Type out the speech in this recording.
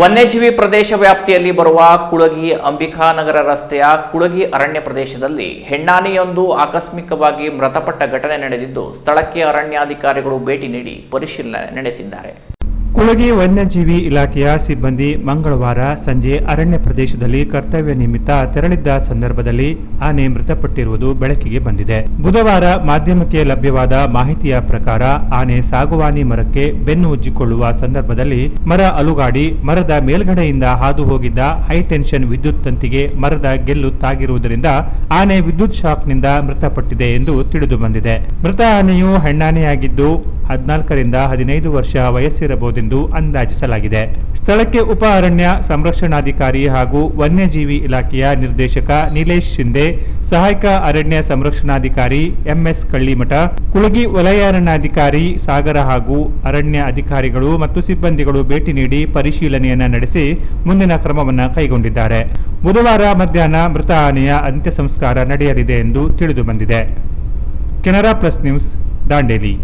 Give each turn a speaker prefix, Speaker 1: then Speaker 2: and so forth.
Speaker 1: ವನ್ಯಜೀವಿ ಪ್ರದೇಶ ವ್ಯಾಪ್ತಿಯಲ್ಲಿ ಬರುವ ಕುಳಗಿ ಅಂಬಿಕಾನಗರ ರಸ್ತೆಯ ಕುಳಗಿ ಅರಣ್ಯ ಪ್ರದೇಶದಲ್ಲಿ ಹೆಣ್ಣಾನೆಯೊಂದು ಆಕಸ್ಮಿಕವಾಗಿ ಮೃತಪಟ್ಟ ಘಟನೆ ನಡೆದಿದ್ದು, ಸ್ಥಳಕ್ಕೆ ಅರಣ್ಯಾಧಿಕಾರಿಗಳು ಭೇಟಿ ನೀಡಿ ಪರಿಶೀಲನೆ ನಡೆಸಿದ್ದಾರೆ.
Speaker 2: ಕುಳಗಿ ವನ್ಯಜೀವಿ ಇಲಾಖೆಯ ಸಿಬ್ಬಂದಿ ಮಂಗಳವಾರ ಸಂಜೆ ಅರಣ್ಯ ಪ್ರದೇಶದಲ್ಲಿ ಕರ್ತವ್ಯ ನಿಮಿತ್ತ ತೆರಳಿದ್ದ ಸಂದರ್ಭದಲ್ಲಿ ಆನೆ ಮೃತಪಟ್ಟಿರುವುದು ಬೆಳಕಿಗೆ ಬಂದಿದೆ. ಬುಧವಾರ ಮಾಧ್ಯಮಕ್ಕೆ ಲಭ್ಯವಾದ ಮಾಹಿತಿಯ ಪ್ರಕಾರ ಆನೆ ಸಾಗುವಾನಿ ಮರಕ್ಕೆ ಬೆನ್ನು ಉಜ್ಜಿಕೊಳ್ಳುವ ಸಂದರ್ಭದಲ್ಲಿ ಮರ ಅಲುಗಾಡಿ, ಮರದ ಮೇಲ್ಗಡೆಯಿಂದ ಹಾದು ಹೋಗಿದ್ದ ಹೈಟೆನ್ಷನ್ ವಿದ್ಯುತ್ ತಂತಿಗೆ ಮರದ ಗೆಲ್ಲು ತಾಗಿರುವುದರಿಂದ ಆನೆ ವಿದ್ಯುತ್ ಶಾಕ್ನಿಂದ ಮೃತಪಟ್ಟಿದೆ ಎಂದು ತಿಳಿದು ಬಂದಿದೆ. ಮೃತ ಆನೆಯು ಹೆಣ್ಣಾನೆಯಾಗಿದ್ದು ಹದಿನಾಲ್ಕರಿಂದ ಹದಿನೈದು ವರ್ಷ ವಯಸ್ಸಿರಬಹುದೆಂದು ಅಂದಾಜಿಸಲಾಗಿದೆ. ಸ್ಥಳಕ್ಕೆ ಉಪ ಅರಣ್ಯ ಸಂರಕ್ಷಣಾಧಿಕಾರಿ ಹಾಗೂ ವನ್ಯಜೀವಿ ಇಲಾಖೆಯ ನಿರ್ದೇಶಕ ನೀಲೇಶ್ ಶಿಂದೆ ಸಹಾಯಕ ಅರಣ್ಯ ಸಂರಕ್ಷಣಾಧಿಕಾರಿ ಎಂಎಸ್ ಕಳ್ಳಿಮಠ, ಕುಳಗಿ ವಲಯಾರಣ್ಯಾಧಿಕಾರಿ ಸಾಗರ ಹಾಗೂ ಅರಣ್ಯ ಅಧಿಕಾರಿಗಳು ಮತ್ತು ಸಿಬ್ಬಂದಿಗಳು ಭೇಟಿ ನೀಡಿ ಪರಿಶೀಲನೆಯನ್ನು ನಡೆಸಿ ಮುಂದಿನ ಕ್ರಮವನ್ನು ಕೈಗೊಂಡಿದ್ದಾರೆ. ಬುಧವಾರ ಮಧ್ಯಾಹ್ನ ಮೃತ ಆನೆಯ ಅಂತ್ಯ ಸಂಸ್ಕಾರ ನಡೆಯಲಿದೆ ಎಂದು ತಿಳಿದು ಬಂದಿದೆ. Canara plus news, Dandeli.